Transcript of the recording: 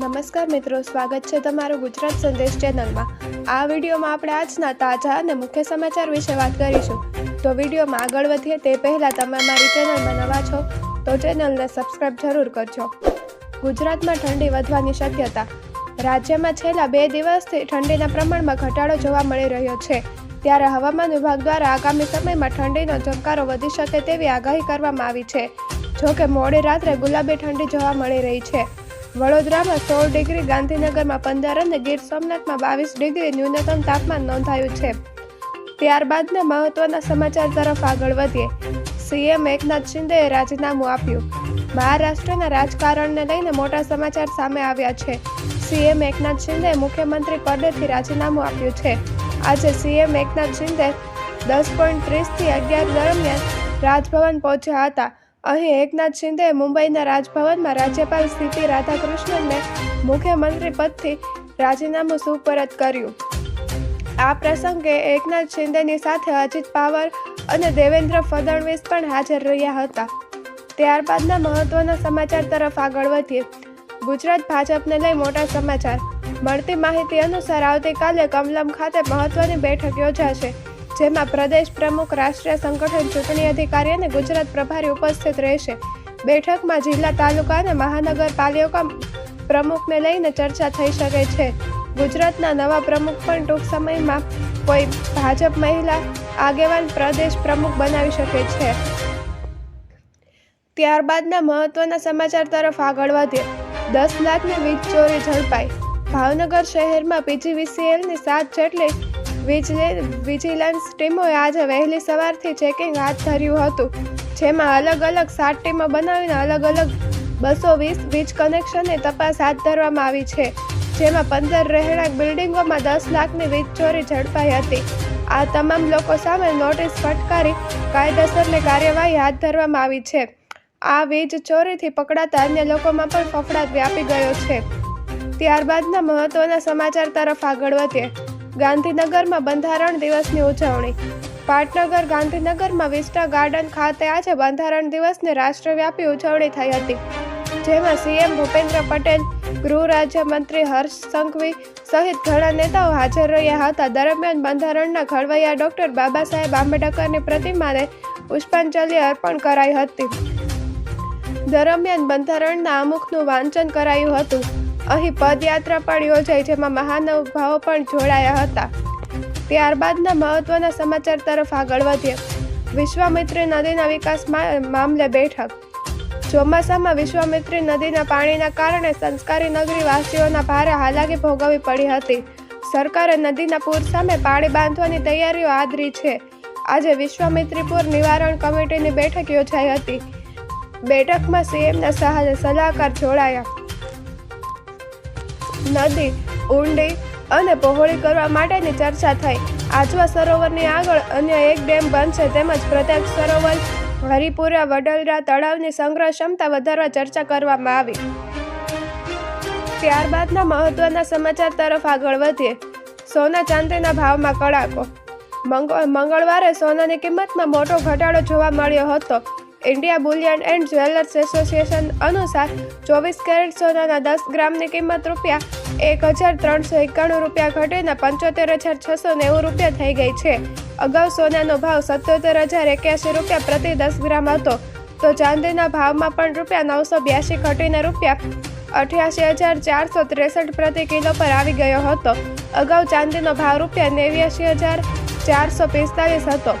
નમસ્કાર મિત્રો, સ્વાગત છે તમારું ગુજરાત સંદેશ ચેનલમાં. આ વિડીયોમાં આપણે આજના તાજા અને મુખ્ય સમાચાર વિશે વાત કરીશું. તો વિડીયોમાં આગળ વધીએ તે પહેલાં તમે મારી ચેનલમાં નવા છો, તો ચેનલને સબસ્ક્રાઇબ જરૂર કરજો. ગુજરાતમાં ઠંડી વધવાની શક્યતા. રાજ્યમાં છેલ્લા બે દિવસથી ઠંડીના પ્રમાણમાં ઘટાડો જોવા મળી રહ્યો છે. ત્યારે હવામાન વિભાગ દ્વારા આગામી સમયમાં ઠંડીનો ચમકારો વધી શકે તેવી આગાહી કરવામાં આવી છે. જોકે મોડી રાત્રે ગુલાબી ઠંડી જોવા મળી રહી છે. વડોદરામાં સોળ ડિગ્રી, ગાંધીનગરમાં પંદર અને ગીર સોમનાથમાં બાવીસ ડિગ્રી ન્યૂનતમ તાપમાન નોંધાયું છે. ત્યારબાદના મહત્વના સમાચાર તરફ આગળ વધીએ. સીએમ એકનાથ શિંદેએ રાજીનામું આપ્યું. મહારાષ્ટ્રના રાજકારણને લઈને મોટા સમાચાર સામે આવ્યા છે. સીએમ એકનાથ શિંદેએ મુખ્યમંત્રી પદેથી રાજીનામું આપ્યું છે. આજે સીએમ એકનાથ શિંદે દસ પોઈન્ટ ત્રીસથી અગિયાર દરમિયાન રાજભવન પહોંચ્યા હતા. અહીં એકનાથ શિંદેએ મુંબઈના રાજભવનમાં રાજ્યપાલ સ્થિતિ રાધાકૃષ્ણનને મુખ્યમંત્રી પદથી રાજીનામું સુપરત કર્યું. આ પ્રસંગે એકનાથ શિંદેની સાથે અજીત પાવર અને દેવેન્દ્ર ફડણવીસ પણ હાજર રહ્યા હતા. ત્યારબાદના મહત્વના સમાચાર તરફ આગળ વધીએ. ગુજરાત ભાજપને લઈ મોટા સમાચાર. મળતી માહિતી અનુસાર આવતીકાલે કમલમ ખાતે મહત્વની બેઠક યોજાશે. જેમાં પ્રદેશ પ્રમુખ, રાષ્ટ્રીય સંગઠન, ચૂંટણી અધિકારી અને ગુજરાત પ્રભારી ઉપસ્થિત રહેશે. બેઠકમાં જિલ્લા તાલુકા અને મહાનગરપાલિકા પ્રમુખને લઈને ચર્ચા થઈ શકે છે. ગુજરાતના નવા પ્રમુખ પણ ટૂંક સમયમાં કોઈ ભાજપ મહિલા આગેવાન પ્રદેશ પ્રમુખ બનાવી શકે છે. ત્યારબાદના મહત્વના સમાચાર તરફ આગળ વધીએ. દસ લાખની વીજ ચોરી ઝડપાઈ. ભાવનગર શહેરમાં પીજીવીસીએલની સાત જેટલી વિજિલે- વિજિલન્સ ટીમોએ આજે વહેલી સવારથી ચેકિંગ હાથ ધર્યું હતું, જેમાં અલગ અલગ સાત ટીમો બનાવીને અલગ અલગ બસો વીસ વીજ કનેક્શનની તપાસ હાથ ધરવામાં આવી છે, જેમાં પંદર રહેણાંક બિલ્ડિંગોમાં દસ લાખની વીજ ચોરી ઝડપાઈ હતી. આ તમામ લોકો સામે નોટિસ ફટકારી કાયદેસરની કાર્યવાહી હાથ ધરવામાં આવી છે. આ વીજ ચોરીથી પકડાતા અન્ય લોકોમાં પણ ફફડાટ વ્યાપી ગયો છે. ત્યારબાદના મહત્વના સમાચાર તરફ આગળ વધીએ. ગાંધીનગરમાં બંધારણ દિવસની ઉજવણી. પાટનગર ગાંધીનગરમાં વિસ્ટા ગાર્ડન ખાતે આજે બંધારણ દિવસની રાષ્ટ્રવ્યાપી ઉજવણી થઈ હતી, જેમાં સીએમ ભૂપેન્દ્ર પટેલ, ગૃહ રાજ્યમંત્રી હર્ષ સંઘવી સહિત ઘણા નેતાઓ હાજર રહ્યા હતા. દરમિયાન બંધારણના ઘડવૈયા ડોક્ટર બાબા સાહેબ આંબેડકરની પ્રતિમાને પુષ્પાંજલિ અર્પણ કરાઈ હતી. દરમિયાન બંધારણના આમુખનું વાંચન કરાયું હતું. અહીં પદયાત્રા પણ યોજાઈ જેમાં મહાનુભાવો પણ જોડાયા હતા. ત્યારબાદના મહત્વના સમાચાર તરફ આગળ વધીએ. વિશ્વામિત્રી નદીના વિકાસ મામલે બેઠક. ચોમાસામાં વિશ્વામિત્રી નદીના પાણીના કારણે સંસ્કારી નગરી વાસીઓના ભારે હાલાકી ભોગવવી પડી હતી. સરકારે નદીના પૂર સામે પાણી બાંધવાની તૈયારીઓ આદરી છે. આજે વિશ્વામિત્રી પૂર નિવારણ કમિટીની બેઠક યોજાઈ હતી. બેઠકમાં સીએમના સલાહકાર જોડાયા. નદી, ઊંડી અને પહોળી કરવા માટેની ચર્ચા થઈ. આજવા સરોવરની આગળ અન્ય એક ડેમ બનશે તેમજ પ્રત્યેક સરોવર હરિપુરા વડલરા તળાવની સંગ્રહ ક્ષમતા વધારવા ચર્ચા કરવામાં આવી. ત્યારબાદના મહત્વના સમાચાર તરફ આગળ વધીએ. સોના ચાંદીના ભાવમાં કડાકો. મંગ- મંગળવારે સોનાની કિંમતમાં મોટો ઘટાડો જોવા મળ્યો હતો. India bullion and jewellers association અનુસાર ચોવીસ કેરેટ સોનાના દસ ગ્રામની કિંમત રૂપિયા એક હજાર ત્રણસો એકાણું રૂપિયા ઘટીને પંચોતેર હજાર છસો નેવું રૂપિયા થઈ ગઈ છે. અગાઉ સોનાનો ભાવ સત્યોતેર હજાર એક્યાસી રૂપિયા પ્રતિ દસ ગ્રામ હતો. તો ચાંદીના ભાવમાં પણ રૂપિયા નવસો બ્યાસી ઘટીને રૂપિયા અઠ્યાસી હજાર ચારસો ત્રેસઠ પ્રતિ કિલો પર આવી ગયો હતો. અગાઉ ચાંદીનો ભાવ રૂપિયા નેવ્યાસી હજાર ચારસો પિસ્તાલીસ હતો.